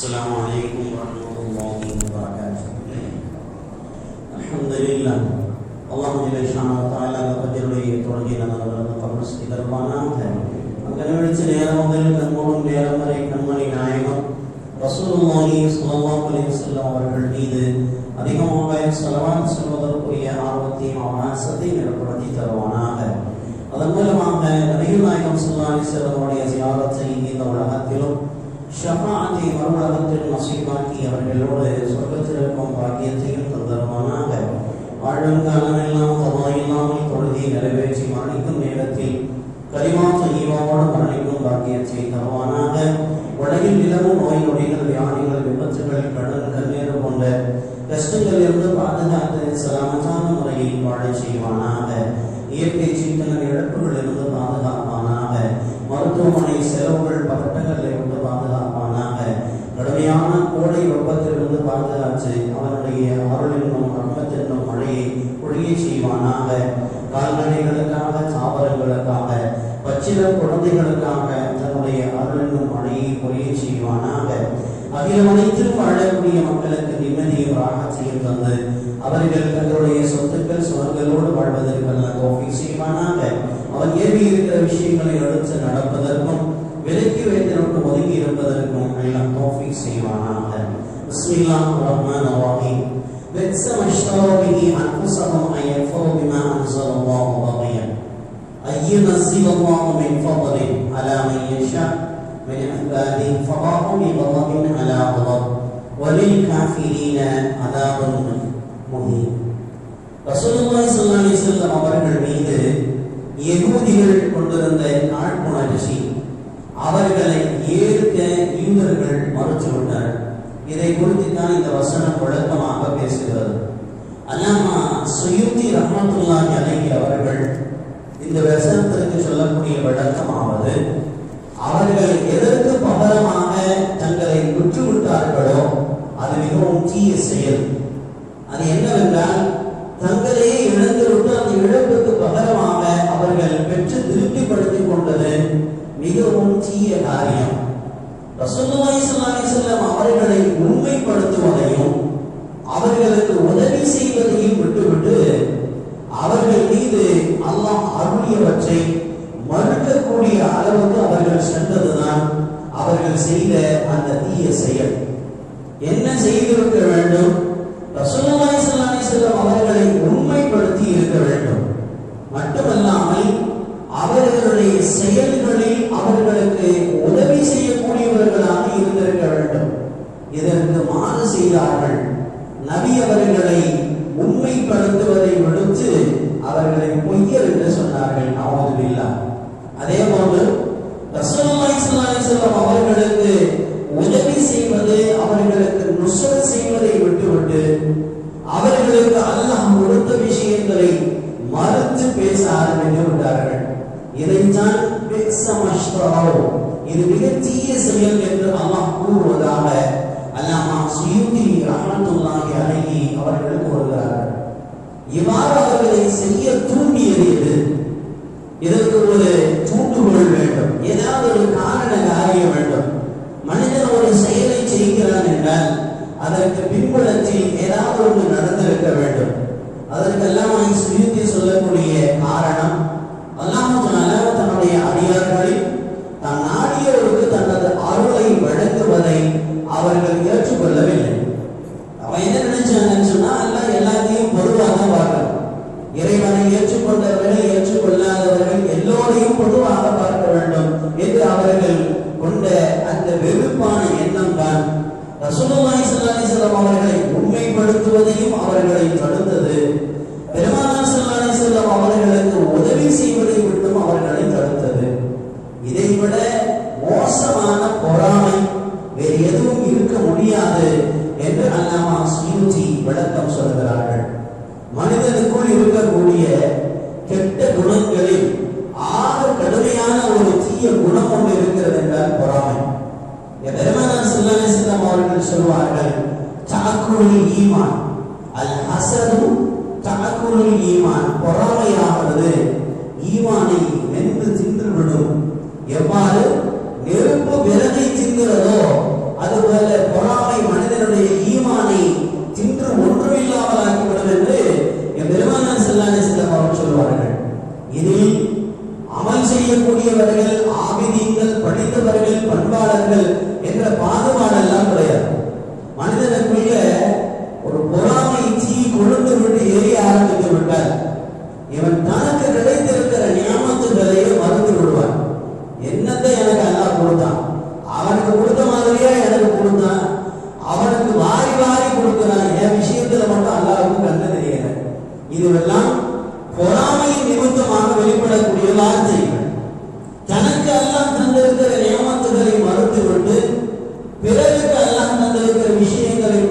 السلام عليكم ورحمة الله وبركاته الحمد لله அல்லாஹ் ஜிலேஷான தாயால பஜருடைய தொடங்கி நமது கமர்சி தருவானாக அங்கனவிழிச்ச நேரம் முதல் கண்மூடும் நேரம் வரை கண்மணி நாயகம் ரசூலுல்லாஹி ஸல்லல்லாஹு அலைஹி வஸல்லம் அவர்கள் மீது அதிகமாக ஸலவாத் சொல்வதற்குரிய ஆர்வத்தையும் அவகாசத்தையும் ஏற்படுத்தி தருவானாக அதன் மூலமாக நபிகள் நாயகம் ஸல்லல்லாஹு அலைஹி வஸல்லம் அவருடைய ஜியாரத்தை இந்த உலகத்திலும் ஷஃபாத்தை மறுபலகத்தில் நசீபாக்கி அவர்களோடு சொர்க்கத்தில் இருக்கும் பாக்கியத்தையும் தந்தருமானாக வாழும் காலமெல்லாம் தவாயில்லாமல் தொழுகை நிறைவேற்றி மரணிக்கும் நேரத்தில் கரிமா ஈவாவோடு மரணிக்கும் பாக்கியத்தை தருவானாக உலகில் நிலவும் நோய் நொடிகள் வியாதிகள் விபத்துகள் கடன் கண்ணீர் போன்ற கஷ்டங்களில் இருந்து பாதுகாத்து சலாமத்தான முறையில் வாழ செய்வானாக இயற்கை சீட்டங்கள் இழப்புகள் இருந்து பாதுகாத்து அவனுடைய அருள் என்னும் ரம்மத் என்னும் மழையை ஒழிய செய்வானாக. கால்நடைகளுக்காக தாவரங்களுக்காக பச்சில குழந்தைகளுக்காக தன்னுடைய அருள் என்னும் மழையை பொழிய செய்வானாக. அகில அனைத்திலும் வாழக்கூடிய மக்களுக்கு நிம்மதியும் ராகத்தையும் தந்து அவர்கள் தங்களுடைய சொத்துக்கள் சுவர்களோடு வாழ்வதற்கெல்லாம் தோஃபி செய்வானாக. அவன் ஏறி இருக்கிற விஷயங்களை எடுத்து நடப்பதற்கும் விலக்கி வைத்திருக்கும் ஒதுங்கி இருப்பதற்கும் எல்லாம் தோஃபி செய்வானாக. பிஸ்மில்லாஹ் ரஹ்மான் ரஹீம் بئس ما اشتروا به انفسهم ان يكفروا بما انزل الله بغيا ان ينزل الله من فضله على من يشاء من عباده فضاء بغضب على غضب وللكافرين عذاب مهين ரசூலுல்லாஹி ஸல்லல்லாஹு அலைஹி வஸல்லம் அவர்கள் மீது யகூதிகள் கொண்டிருந்த காழ்ப்புணர்ச்சி அவர்களை ஏற்க யூதர்கள் மறுத்துவிட்டனர் இதை குறித்து தான் இந்த வசனம் விளக்கமாக பேசுகிறது. அல்லாமா சுயுத்தி ரஹமத்துல்லாஹி அலைஹி அவர்கள் இந்த வசனத்திற்கு சொல்லக்கூடிய விளக்கமாவது அவர்கள் எதற்கு பகரமாக தங்களை விட்டுவிட்டார்களோ அது மிகவும் தீய செயல். அது என்னவென்றால் தங்களையே இழந்துவிட்டு அந்த இழப்புக்கு பகரமாக அவர்கள் பெற்று திருப்திப்படுத்திக் கொண்டது மிகவும் தீய காரியம். ரசூலுல்லாஹி அவர்களை உண்மைப்படுத்துவதையும் அவர்களுக்கு உதவி செய்வதையும் விட்டுவிட்டு அவர்கள் மீது அல்லாஹ் அருளியவற்றை மறுக்கக்கூடிய அளவுக்கு அவர்கள் சென்றதுதான் அவர்கள் செய்த அந்த தீய செயல். என்ன செய்திருக்க வேண்டும்? ரசூலுல்லாஹி ஸல்லல்லாஹு அலைஹி வஸல்லம் அவர்களை உண்மைப்படுத்தி இருக்க வேண்டும். மட்டுமல்லாமல் அவர்களுடைய செயல்களில் அவர்களுக்கு உதவி செய்யக்கூடியவர்களாக இருந்திருக்க வேண்டும் இதற்கு மாறு செய்தார்கள். நபி அவர்களை உண்மைப்படுத்துவது இவ்வாறு அவர்களை செய்ய தூண்டியது எது இதற்கு ஒரு தூண்டுகோள் வேண்டும். ஏதாவது ஒரு காரண காரியம் வேண்டும். மனிதன் ஒரு செயலை செய்கிறான் என்றால் அதற்கு பின்புலத்தில் ஏதாவது ஒன்று நடந்திருக்க வேண்டும். அதற்கெல்லாம் சுயுத்தி சொல்லக்கூடிய காரணம் அல்லாமல் தன்னுடைய அடியார்களில் தான் நாடியவருக்கு தனது அருளை வழங்குவதை அவர்கள் ஏற்றுக்கொள்ளவில்லை அவன் என்ன நினைச்சாங்கன்னு சொன்னா எல்லாம் எல்லாத்தையும் பொதுவாக பார்க்கணும் இறைவனை ஏற்றுக்கொண்டவர்களை ஏற்றுக்கொள்ளாதவர்கள் எல்லோரையும் பொதுவாக பார்க்க வேண்டும் என்று அவர்கள் கொண்ட அந்த வெறுப்பான எண்ணம் தான் ரசூலுல்லாஹி ஸல்லல்லாஹு அலைஹி வஸல்லம் அவர்களை உண்மைப்படுத்துவதையும் அவர்களை தடுத்தது. பெருமானார் ஸல்லல்லாஹு அலைஹி அவர்களுக்கு உதவி செய்வதை விட்டும் அவர்களை தடுத்தது. இதைவிட மோசமான பொறாமை வேறு எதுவும் இருக்க முடியாது என்று அல்லாமா சுயூஜி விளக்கம் சொல்கிறார்கள். மனிதனுக்குள் இருக்கக்கூடிய கெட்ட குணங்களில் ஆக கடுமையான ஒரு தீய குணம் ஒன்று இருக்கிறது என்றால் பொறாமை. பெருமானார் ஸல்லல்லாஹு அலைஹி அவர்கள் சொல்வார்கள் தஅக்குலுல் ஈமான். அல் ஹசது தஅக்குலுல் ஈமான் பொறாமையானது. ஈமானை வென்று தின்றுவிடும். எவ்வாறு? நெருப்பு விலகை தின்கிறதோ அதுபோல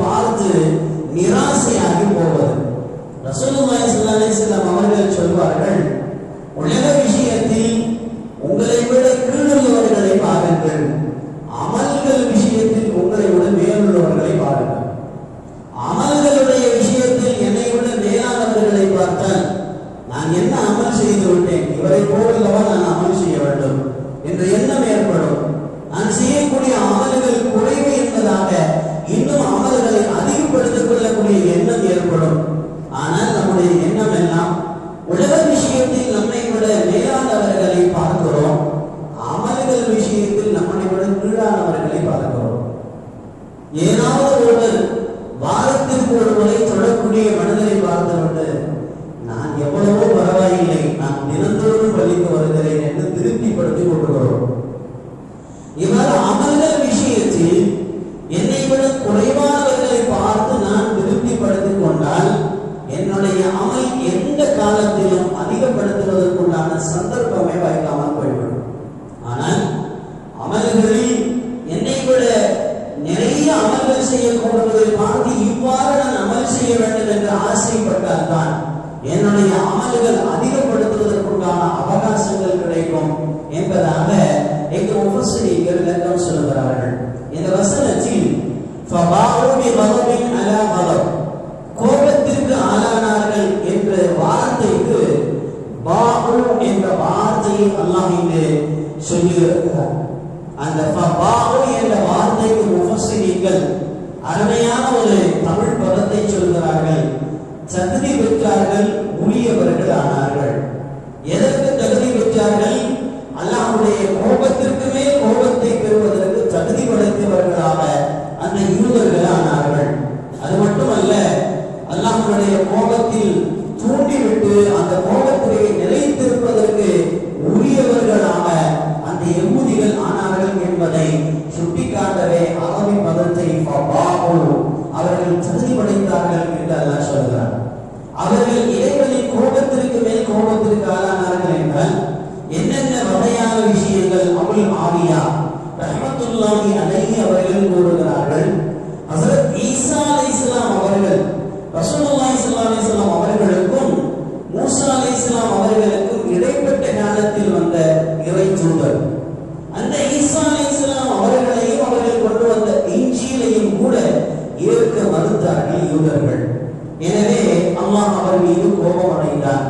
பார்த்து நிராசையாகி போவது ரசூலுமாய் ஸல்லல்லாஹு செல்லம் அவர்கள் சொல்வார்கள் உலக விஷயத்தில் உங்களை விட கீழுள்ளவர்களை பாருங்கள். அமல்கள் விஷயத்தில் உங்களை விட மேலுள்ளவர்களை பாருங்கள். அமல்களுடைய விஷயத்தில் என்னை விட மேலானவர்களை பார்த்தால் நான் என்ன அமல் செய்து விட்டேன்? இவரை போலல்லவா நான் அமல் செய்ய வேண்டும்? என்ற எண்ணம் ஏற்படும். நான் செய்யக்கூடிய அமல்கள் குறைவு இன்னும் அமல்களை அதிகப்படுத்திக் கொள்ளக்கூடிய எண்ணம் ஏற்படும். ஆனால் நம்முடைய எண்ணம் எல்லாம் உலக விஷயத்தில் நம்மை விட மேலானவர்களை பார்க்கிறோம். அமல்கள் விஷயத்தில் நம்மை விட கீழானவர்களை பார்க்கிறோம். ஏதாவது ஒருவர் வாரத்திற்கு ஒரு முறை தொடரக்கூடிய மனிதரை பார்த்துவிட்டு நான் எவ்வளவோ பரவாயில்லை நான் நிரந்தர சந்தர்ப்பமே வைக்காமல் போய்விடும். ஆனால் அமல்களில் என்னை விட நிறைய அமல்கள் செய்யப்படுவதை பார்த்து இவ்வாறு நான் அமல் செய்ய வேண்டும் என்று ஆசைப்பட்டால்தான் என்னுடைய அமல்கள் அதிகப்படுத்துவதற்குண்டான அவகாசங்கள் கிடைக்கும் என்பதாக எங்க முபசிரியர்கள் விளக்கம் சொல்லுகிறார்கள். இந்த வசனத்தில் கோபத்திற்கு ஆளானார்கள் என்ற வார்த்தை வார்த்தையை அல்லாஹ் இங்கே சொல்லியிருக்கிறார் அந்த பாபு என்ற வார்த்தைக்கு முஃபஸ்ஸிரீன்கள் அருமையான ஒரு தமிழ் பதத்தை சொல்கிறார்கள். தகுதி விஷயங்கள் அபுல் ஆவியா ரஹமத்துல்லாஹி அலைஹி அவர்கள் கூறுகிறார்கள் ஹசரத் ஈசா அலைஹிஸ்ஸலாம் அவர்கள் ரசூலுல்லாஹி ஸல்லல்லாஹு அலைஹி அவர்களுக்கும் மூசா அலைஹிஸ்ஸலாம் அவர்களுக்கும் இடைப்பட்ட காலத்தில் வந்த இறை தூதர். அந்த ஈசா அலைஹிஸ்ஸலாம் அவர்களையும் அவர்கள் கொண்டு வந்த இஞ்சியிலையும் கூட ஏற்க மறுத்தார்கள் யூதர்கள். எனவே அல்லாஹ் அவர் மீது கோபம் அடைந்தார்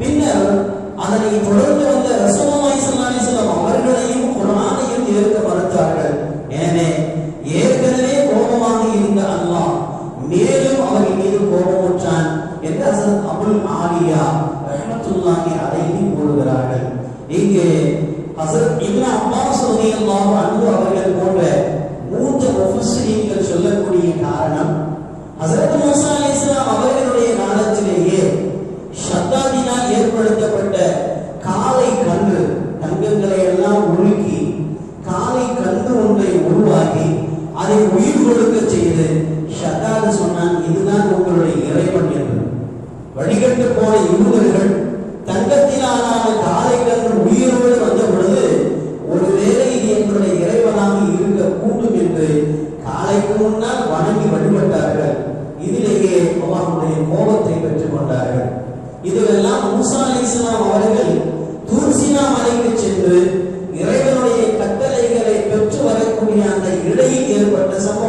பின்னர் அதனை தொடர்ந்து வந்த ரசூலுல்லாஹி ஸல்லல்லாஹு அலைஹி வஸல்லம் அவர்களையும் குர்ஆனையும் ஏற்க மறுத்தார்கள் எனவே ஏற்கனவே கோபமாக இருந்த அல்லாஹ் மேலும் அவர்கள் மீது கோபமுற்றான் என்று ஹசரத் அபுல் ஆலியா ரஹ்மத்துல்லாஹி அலைஹி கூறுகிறார்கள் இங்கே ஹசரத் இப்னு அப்பாஸ் ரலியல்லாஹு அன்ஹு அவர்கள் போன்ற மூத்த முஃபஸ்ஸிரீன்கள் காரணம். ஹசரத் மூசா இஸ்லாம் அவர்களுடைய காலத்திலேயே சத்தாதினால் ஏற்படுத்தப்பட்ட காலை கன்று தங்கங்களை எல்லாம் உருக்கி காலை கன்று ஒன்றை உருவாக்கி அதை உயிர் கொடுக்க செய்து ஷத்தாது சொன்னான் இதுதான் உங்களுடைய இறைவன் என்று. வழிகட்டு போன யூதர்கள் தங்கத்தினாலான காலை கன்று உயிரோடு வந்த பொழுது முன்னால் வணங்கி வழிபட்டார்கள். இதிலேயே அல்லாஹ்வுடைய கோபத்தை பெற்றுக் கொண்டார்கள் இதுவெல்லாம் மூசா அலைஹிஸ்ஸலாம் அவர்கள் தூர்சினா மலைக்கு சென்று இறைவனுடைய கட்டளைகளை பெற்று வரக்கூடிய அந்த இடையில் ஏற்பட்ட சம்பவம்